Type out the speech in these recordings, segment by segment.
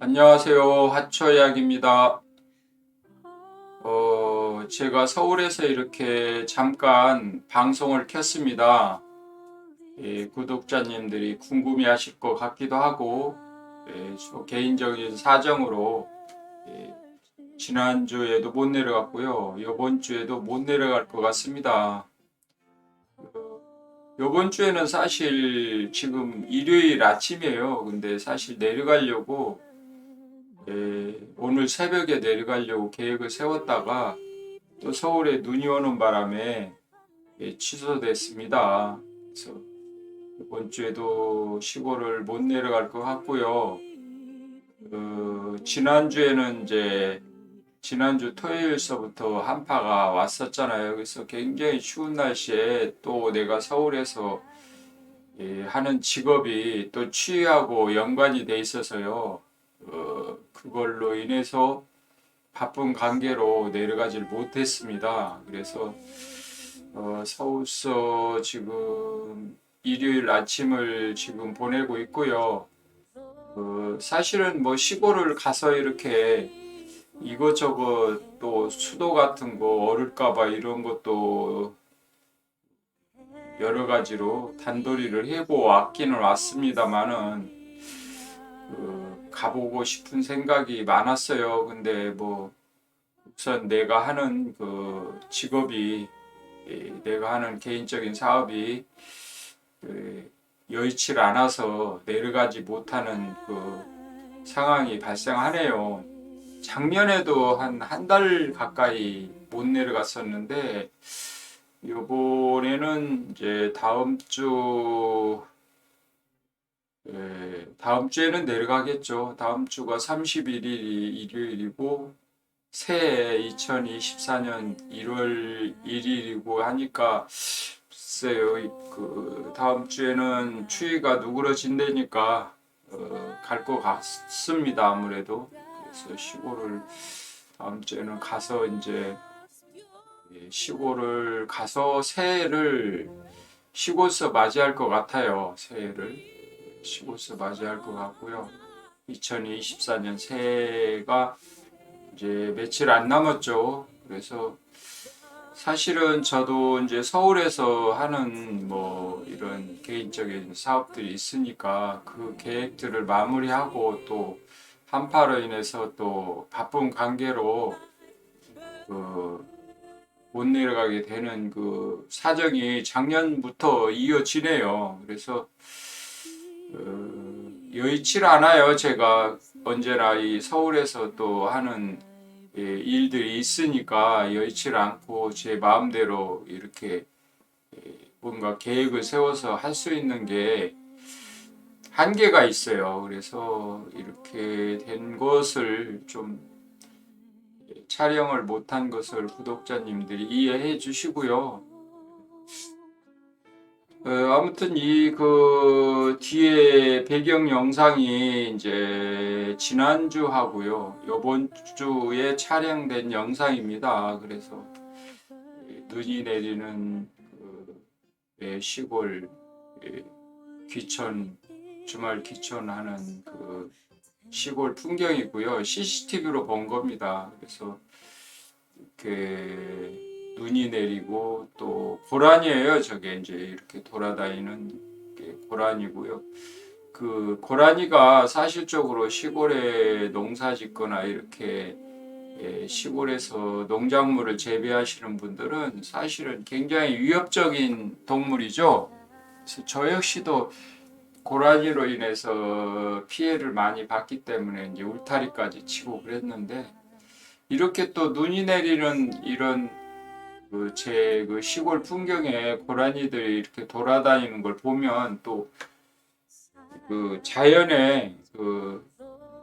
안녕하세요. 하초약입니다. 어, 제가 서울에서 이렇게 잠깐 방송을 켰습니다. 예, 구독자님들이 궁금해 하실 것 같기도 하고, 예, 저 개인적인 사정으로, 예, 지난주에도 못 내려갔고요. 이번 주에도 못 내려갈 것 같습니다. 어, 이번 주에는 사실 지금 일요일 아침이에요. 근데 사실 내려가려고 예, 오늘 새벽에 내려가려고 계획을 세웠다가 또 서울에 눈이 오는 바람에 예, 취소됐습니다. 그래서 이번 주에도 시골을 못 내려갈 것 같고요. 어, 지난주에는 이제 지난주 토요일서부터 한파가 왔었잖아요. 그래서 굉장히 추운 날씨에 또 내가 서울에서 예, 하는 직업이 또 취하고 연관이 돼 있어서요. 어, 그걸로 인해서 바쁜 관계로 내려가질 못했습니다. 그래서 어, 서울서 지금 일요일 아침을 지금 보내고 있고요. 어, 사실은 뭐 시골을 가서 이렇게 이것저것 또 수도 같은 거 얼을까봐 이런 것도 여러 가지로 단도리를 해보고 왔기는 왔습니다만은 그 가보고 싶은 생각이 많았어요. 근데 뭐 우선 내가 하는 그 직업이 이 내가 하는 개인적인 사업이 그 여의치 않아서 내려가지 못하는 그 상황이 발생하네요. 작년에도 한 한 달 가까이 못 내려갔었는데 이번에는 이제 다음 주 예, 다음 주에는 내려가겠죠. 다음 주가 31일이 일요일이고 새해 2024년 1월 1일이고 하니까 글쎄요. 그 다음 주에는 추위가 누그러진다니까 어, 갈것 같습니다. 아무래도 그래서 시골을 다음 주에는 가서 이제 예, 시골을 가서 새해를 시골서 맞이할 것 같아요. 새해를. 시골서 맞이할 것 같고요. 2024년 새해가 이제 며칠 안 남았죠. 그래서 사실은 저도 이제 서울에서 하는 뭐 이런 개인적인 사업들이 있으니까 그 계획들을 마무리하고 또 한파로 인해서 또 바쁜 관계로 그 못 내려가게 되는 그 사정이 작년부터 이어지네요. 그래서 어, 여의치 않아요. 제가 언제나 이 서울에서 또 하는 예, 일들이 있으니까 여의치 않고 제 마음대로 이렇게 예, 뭔가 계획을 세워서 할 수 있는 게 한계가 있어요. 그래서 이렇게 된 것을 좀 촬영을 못한 것을 구독자님들이 이해해 주시고요. 어, 아무튼 이 그 뒤에 배경 영상이 이제 지난주 하고요. 이번 주에 촬영된 영상입니다. 그래서 눈이 내리는 그 예, 시골 예, 귀촌 주말 귀촌하는 그 시골 풍경이고요. CCTV로 본 겁니다. 그래서 이렇게 눈이 내리고 또 고란이에요. 저게 이제 이렇게 돌아다니는 게 고란이고요. 그 고라니가 사실적으로 시골에 농사 짓거나 이렇게 예, 시골에서 농작물을 재배하시는 분들은 사실은 굉장히 위협적인 동물이죠. 그래서 저 역시도 고라니로 인해서 피해를 많이 봤기 때문에 이제 울타리까지 치고 그랬는데 이렇게 또 눈이 내리는 이런 그제그 시골 풍경에 고라니들이 이렇게 돌아다니는 걸 보면 또 그 자연의 그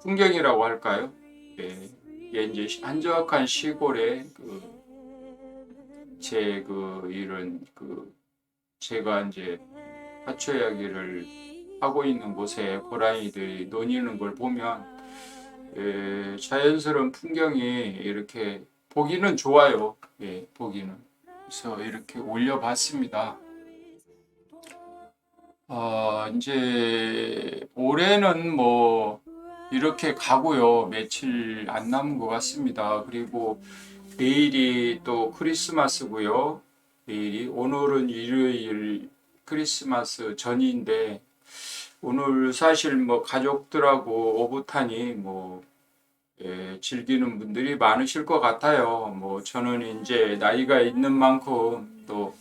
풍경이라고 할까요? 예, 이게 이제 한적한 시골의 그제 그 이런 그 제가 이제 화초 이야기를 하고 있는 곳에 고라니들이 노니는 걸 보면 예, 자연스러운 풍경이 이렇게 보기는 좋아요. 예, 보기는. 그래서 이렇게 올려봤습니다. 어, 이제 올해는 뭐 이렇게 가고요. 며칠 안 남은 것 같습니다. 그리고 내일이 또 크리스마스고요. 내일이 오늘은 일요일 크리스마스 전인데 오늘 사실 뭐 가족들하고 오붓하니 뭐 예, 즐기는 분들이 많으실 것 같아요. 뭐 저는 이제 나이가 있는 만큼 또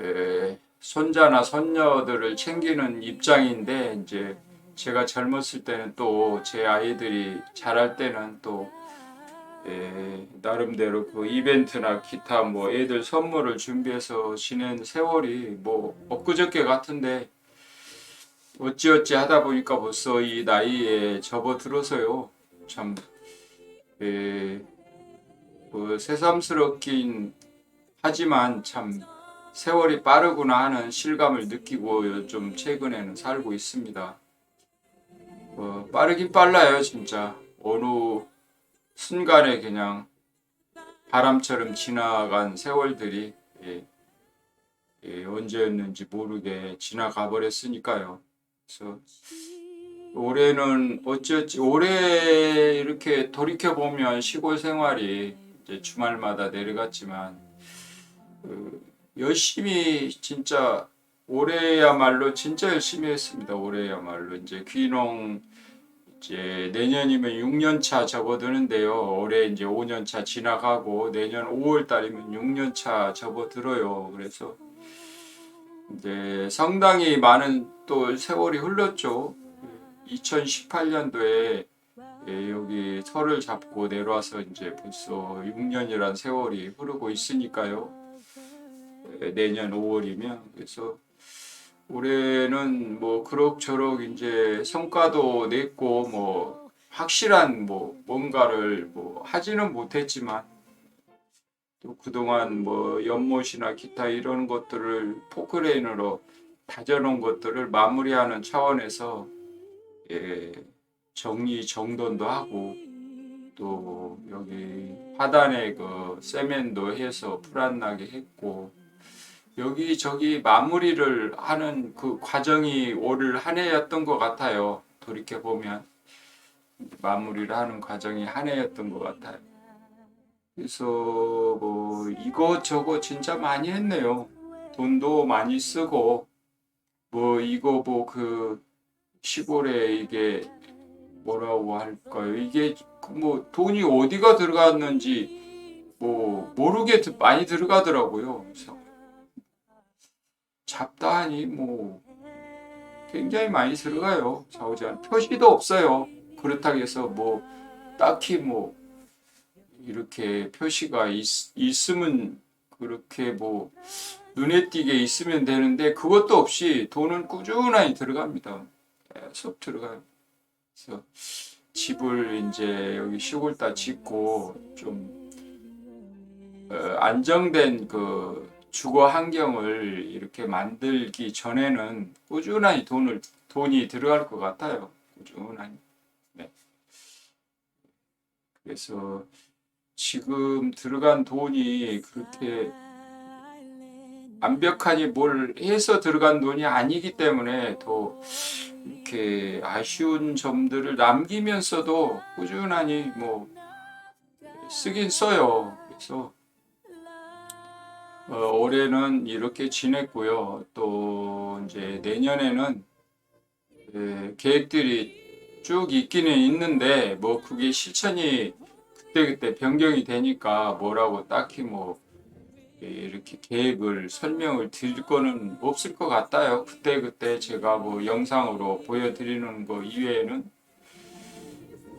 예, 손자나 손녀들을 챙기는 입장인데 이제 제가 젊었을 때는 또 제 아이들이 자랄 때는 또 예, 나름대로 그 이벤트나 기타 뭐 애들 선물을 준비해서 지낸 세월이 뭐 엊그저께 같은데 어찌어찌 하다 보니까 벌써 이 나이에 접어들어서요 참 예, 그 새삼스럽긴 하지만 참 세월이 빠르구나 하는 실감을 느끼고 좀 최근에는 살고 있습니다. 어, 빠르긴 빨라요, 진짜. 어느 순간에 그냥 바람처럼 지나간 세월들이 예, 예, 언제였는지 모르게 지나가 버렸으니까요. 그래서 올해는 어찌어찌 올해 이렇게 돌이켜 보면 시골 생활이 주말마다 내려갔지만 그 열심히 진짜 올해야말로 진짜 열심히 했습니다. 올해야말로 이제 귀농 이제 내년이면 6년 차 접어드는데요. 올해 이제 5년 차 지나가고 내년 5월 달이면 6년 차 접어들어요. 그래서 이제 상당히 많은 또 세월이 흘렀죠. 2018년도에 예, 여기 설을 잡고 내려와서 이제 벌써 6년이란 세월이 흐르고 있으니까요. 예, 내년 5월이면 그래서 올해는 뭐 그럭저럭 이제 성과도 냈고 뭐 확실한 뭐 뭔가를 뭐 하지는 못했지만 또 그동안 뭐 연못이나 기타 이런 것들을 포크레인으로 다져놓은 것들을 마무리하는 차원에서 예, 정리 정돈도 하고 또 여기 하단에 그 세면도 해서 풀안 나게 했고 여기 저기 마무리를 하는 그 과정이 올 한 해였던 것 같아요. 돌이켜 보면 마무리를 하는 과정이 한 해였던 것 같아요. 그래서 뭐 이거 저거 진짜 많이 했네요. 돈도 많이 쓰고 뭐 이거 뭐그 시골에 이게 뭐라고 할까요? 이게 그뭐 돈이 어디가 들어갔는지 뭐 모르게 드- 많이 들어가더라고요. 그래서 잡다하니 뭐 굉장히 많이 들어가요. 좌우지간 표시도 없어요. 그렇다고 해서 뭐 딱히 뭐 이렇게 표시가 있, 있으면 그렇게 뭐 눈에 띄게 있으면 되는데 그것도 없이 돈은 꾸준히 들어갑니다. 계속 들어가요. 그래서 집을 이제 여기 시골 다 짓고 좀 어, 안정된 그 주거 환경을 이렇게 만들기 전에는 꾸준히 돈을 돈이 들어갈 것 같아요. 꾸준히. 네. 그래서 지금 들어간 돈이 그렇게 완벽하니 뭘 해서 들어간 돈이 아니기 때문에 더 이렇게 아쉬운 점들을 남기면서도 꾸준히 뭐 쓰긴 써요. 그래서 어, 올해는 이렇게 지냈고요. 또 이제 내년에는 예, 계획들이 쭉 있기는 있는데 뭐 그게 실천이 그때그때 변경이 되니까 뭐라고 딱히 뭐 예, 이렇게 계획을 설명을 드릴 거는 없을 것 같아요. 그때 그때 제가 뭐 영상으로 보여드리는 거 이외에는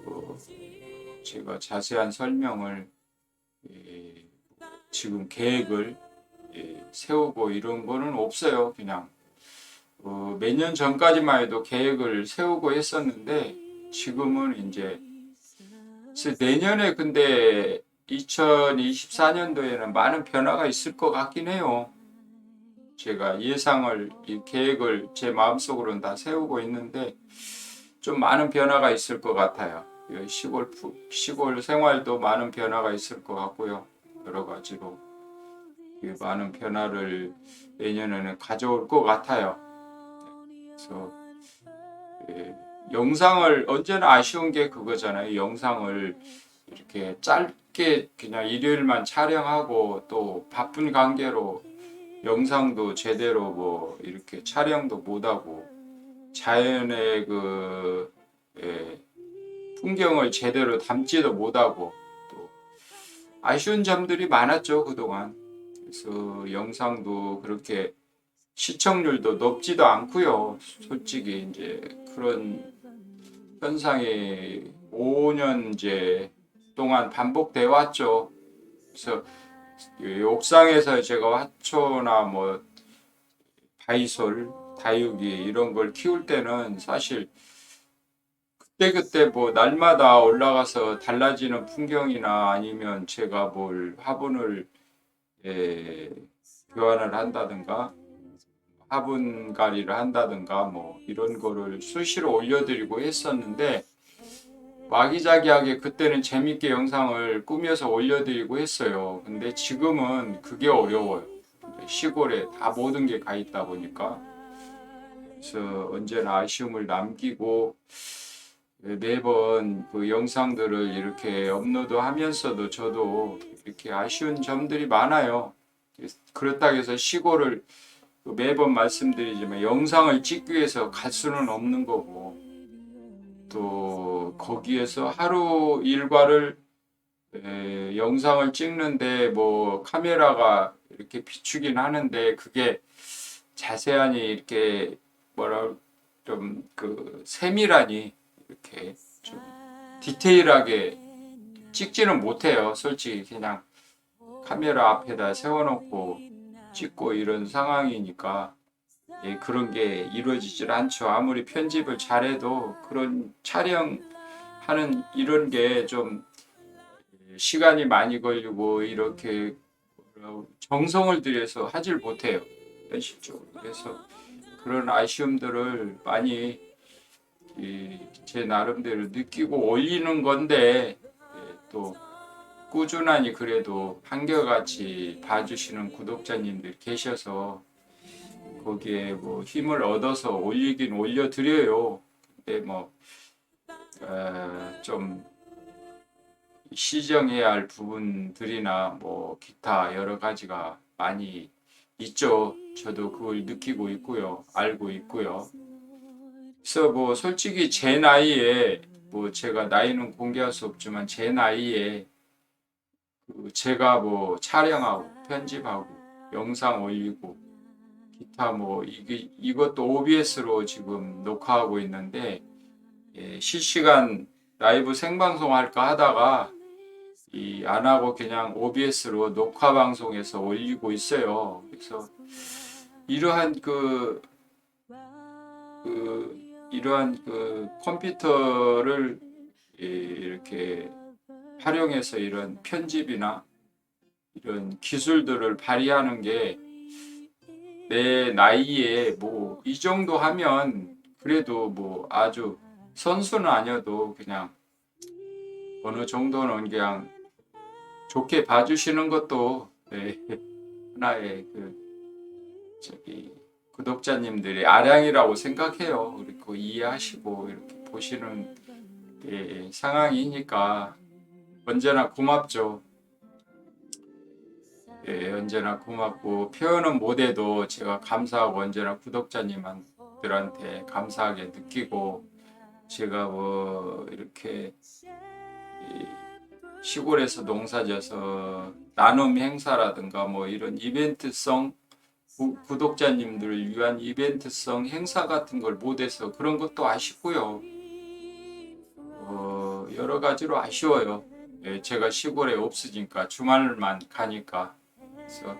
뭐 제가 자세한 설명을 예, 지금 계획을 예, 세우고 이런 거는 없어요. 그냥 어, 몇 년 전까지만 해도 계획을 세우고 했었는데 지금은 이제 내년에 근데 2024년도에는 많은 변화가 있을 것 같긴 해요. 제가 예상을 이 계획을 제 마음속으로는 다 세우고 있는데 좀 많은 변화가 있을 것 같아요. 이 시골 푸- 시골 생활도 많은 변화가 있을 것 같고요. 여러 가지로 이 많은 변화를 내년에는 가져올 것 같아요. 그래서 예, 영상을 언제나 아쉬운 게 그거잖아요. 영상을 이렇게 짧 게 그냥 일요일만 촬영하고 또 바쁜 관계로 영상도 제대로 뭐 이렇게 촬영도 못하고 자연의 그 예, 풍경을 제대로 담지도 못하고 또 아쉬운 점들이 많았죠 그동안. 그래서 영상도 그렇게 시청률도 높지도 않고요. 솔직히 이제 그런 현상이 5년 이제 동안 반복돼 왔죠. 그래서 이 옥상에서 제가 화초나 뭐 바이솔, 다육이 이런 걸 키울 때는 사실 그때그때 뭐 날마다 올라가서 달라지는 풍경이나 아니면 제가 뭘 화분을 예, 교환을 한다든가 화분갈이를 한다든가 뭐 이런 거를 수시로 올려드리고 했었는데 와기자기하게 그때는 재밌게 영상을 꾸며서 올려드리고 했어요. 근데 지금은 그게 어려워요. 시골에 다 모든 게 가 있다 보니까 그래서 언제나 아쉬움을 남기고 매번 그 영상들을 이렇게 업로드 하면서도 저도 이렇게 아쉬운 점들이 많아요. 그렇다고 해서 시골을 매번 말씀드리지만 영상을 찍기 위해서 갈 수는 없는 거고 또 거기에서 하루 일과를 에, 영상을 찍는데 뭐 카메라가 이렇게 비추긴 하는데 그게 자세하니 이렇게 뭐라 좀 그 세밀하니 이렇게 좀 디테일하게 찍지는 못해요. 솔직히 그냥 카메라 앞에다 세워놓고 찍고 이런 상황이니까 예, 그런 게 이루어지질 않죠. 아무리 편집을 잘해도 그런 촬영하는 이런 게 좀 시간이 많이 걸리고 이렇게 정성을 들여서 하질 못해요. 현실적으로. 그래서 그런 아쉬움들을 많이 이, 제 나름대로 느끼고 올리는 건데 예, 또 꾸준하니 그래도 한결같이 봐주시는 구독자님들 계셔서 거기에 뭐 힘을 얻어서 올리긴 올려드려요. 근데 뭐, 어, 좀 시정해야 할 부분들이나 뭐 기타 여러 가지가 많이 있죠. 저도 그걸 느끼고 있고요. 알고 있고요. 그래서 뭐 솔직히 제 나이에 뭐 제가 나이는 공개할 수 없지만 제 나이에 그 제가 뭐 촬영하고 편집하고 영상 올리고 기타 뭐 이게 이것도 OBS로 지금 녹화하고 있는데 예, 실시간 라이브 생방송 할까 하다가 이 안 하고 그냥 OBS로 녹화 방송에서 올리고 있어요. 그래서 이러한 그, 그 이러한 그 컴퓨터를 예, 이렇게 활용해서 이런 편집이나 이런 기술들을 발휘하는 게 내 나이에 뭐 이 정도 하면 그래도 뭐 아주 선수는 아니어도 그냥 어느 정도는 그냥 좋게 봐주시는 것도 네, 하나의 그 저기 구독자님들의 아량이라고 생각해요. 그리고 이해하시고 이렇게 보시는 예, 상황이니까 언제나 고맙죠. 예, 언제나 고맙고 표현은 못해도 제가 감사하고 언제나 구독자님들한테 감사하게 느끼고 제가 뭐 이렇게 이 시골에서 농사져서 나눔 행사라든가 뭐 이런 이벤트성 구, 구독자님들을 위한 이벤트성 행사 같은 걸 못해서 그런 것도 아쉽고요. 어, 여러 가지로 아쉬워요. 예, 제가 시골에 없으니까 주말만 가니까 그래서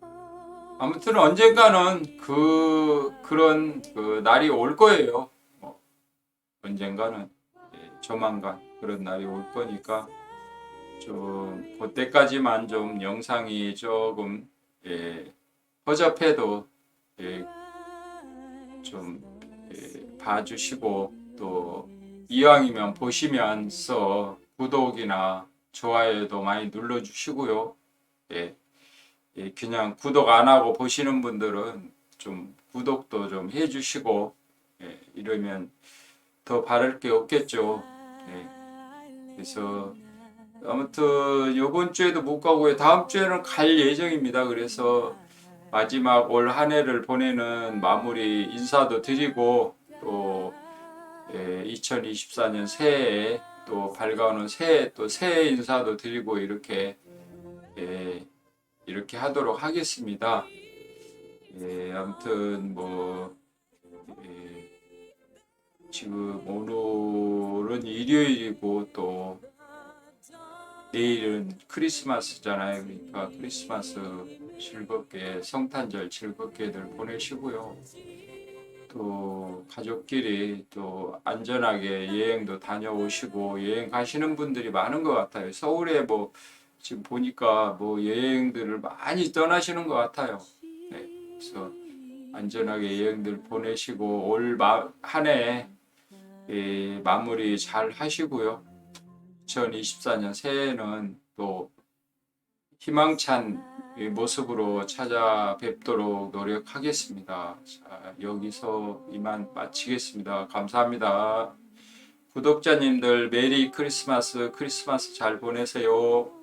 어, 아무튼 언젠가는 그 그런 그 날이 올 거예요. 뭐, 언젠가는 예, 조만간 그런 날이 올 거니까 좀 그때까지만 좀 영상이 조금 예, 허접해도 예, 좀 예, 봐주시고 또 이왕이면 보시면서 구독이나 좋아요도 많이 눌러주시고요. 예, 예, 그냥 구독 안 하고 보시는 분들은 좀 구독도 좀 해주시고 예, 이러면 더 바랄 게 없겠죠. 네. 그래서 아무튼 요번 주에도 못 가고요. 다음 주에는 갈 예정입니다. 그래서 마지막 올 한 해를 보내는 마무리 인사도 드리고 또 예, 2024년 새해에 또 밝아오는 새해 또 새해 인사도 드리고 이렇게 예, 이렇게 하도록 하겠습니다. 예, 아무튼 뭐 예, 지금 오늘은 일요일이고 또 내일은 크리스마스잖아요. 그러니까 크리스마스 즐겁게 성탄절 즐겁게들 보내시고요. 또 가족끼리 또 안전하게 여행도 다녀오시고 여행 가시는 분들이 많은 것 같아요. 서울에 뭐 지금 보니까 뭐 여행들을 많이 떠나시는 것 같아요. 네, 그래서 안전하게 여행들 보내시고 올 한해 예, 마무리 잘 하시고요. 2024년 새해에는 또 희망찬 이 모습으로 찾아뵙도록 노력하겠습니다. 자, 여기서 이만 마치겠습니다. 감사합니다. 구독자님들 메리 크리스마스 크리스마스 잘 보내세요.